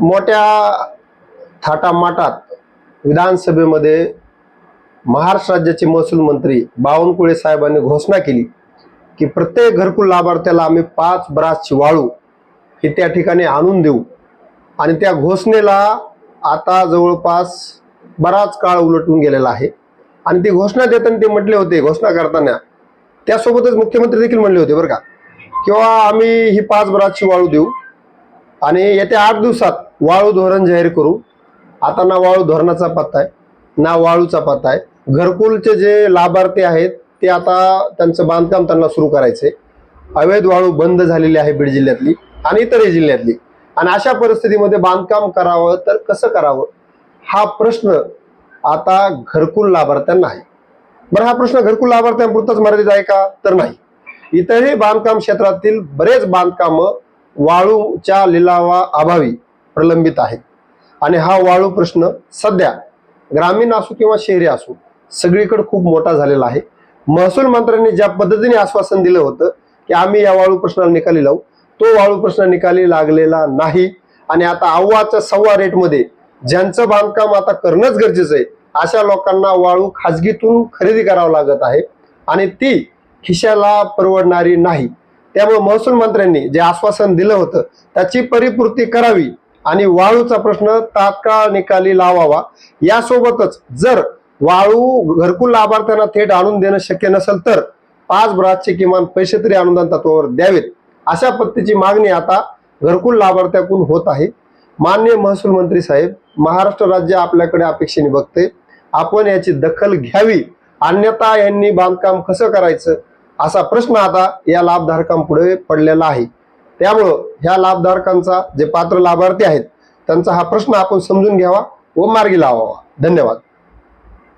मोठ्या थाटामाटात विधानसभेमध्ये महाराष्ट्र राज्याचे महसूल मंत्री बावनकुळे साहेबांनी घोषणा केली की प्रत्येक घरकुल लाभार्थ्याला आम्ही पाच ब्रासची वाळू ही त्या ठिकाणी आणून देऊ. आणि त्या घोषणेला आता जवळपास बराच काळ उलटून गेलेला आहे. आणि ती घोषणा देताना ते म्हटले होते घोषणा करताना. त्यासोबतच मुख्यमंत्री देखील म्हणले होते बरं का किंवा आम्ही ही पाच ब्रासची वाळू देऊ. आणि येत्या आठ दिवसात वाळू धोरण जाहीर करू. आता ना वाळू धोरणाचा पत्ता आहे ना वाळूचा पत्ता आहे. घरकुलचे जे लाभार्थी आहेत ते आता त्यांचं बांधकाम त्यांना सुरू करायचे. अवैध वाळू बंद झालेली आहे बीड जिल्ह्यातली आणि इतरही जिल्ह्यातली. आणि अशा परिस्थितीमध्ये बांधकाम करावं तर कसं करावं? हा प्रश्न आता घरकुल लाभार्थ्यांना आहे. बरं हा प्रश्न घरकुल लाभार्थ्यांपुरताच मर्यादित आहे का? तर नाही. इतरही बांधकाम क्षेत्रातील बरेच बांधकामं वाळूच्या लिलावा अभावी प्रलंबित आहेत आणि हा वाळू प्रश्न सध्या ग्रामीण असो किंवा शहरी असो सगळीकडे खूप मोठा झालेला आहे. महसूल मंत्र्यांनी ज्या पद्धतीने आश्वासन दिलं होतं की आम्ही या वाळू प्रश्नाला निकाली लावू तो वाळू प्रश्न निकाली लागलेला नाही. आणि आता अव्वाच्या सव्वा रेटमध्ये ज्यांचं बांधकाम आता करणंच गरजेचं आहे अशा लोकांना वाळू खाजगीतून खरेदी करावं लागत आहे. आणि ती खिशाला परवडणारी नाही. त्यामुळे महसूल मंत्र्यांनी जे आश्वासन दिलं होतं त्याची परिपूर्ती करावी आणि वाळूचा प्रश्न तात्काळ निकाली लावावा. यासोबतच जर वाळू घरकुल लाभार्थ्यांना थेट आणून देणं शक्य नसेल तर पाच ब्रासचे किमान पैसे तरी अनुदान तत्वावर द्यावेत. अशा पद्धतीची मागणी आता घरकुल लाभार्थ्याकडून होत आहे. मान्य महसूल मंत्री साहेब महाराष्ट्र राज्य आपल्याकडे अपेक्षेने बघते. आपण याची दखल घ्यावी. अन्यथा यांनी बांधकाम कसं करायचं? असा प्रश्न आता या लाभधारकांपुढे पडलेला आहे. त्यामुळं ह्या लाभधारकांचा जे पात्र लाभार्थी आहेत त्यांचा हा प्रश्न आपण समजून घ्यावा व मार्गी लावावा. धन्यवाद.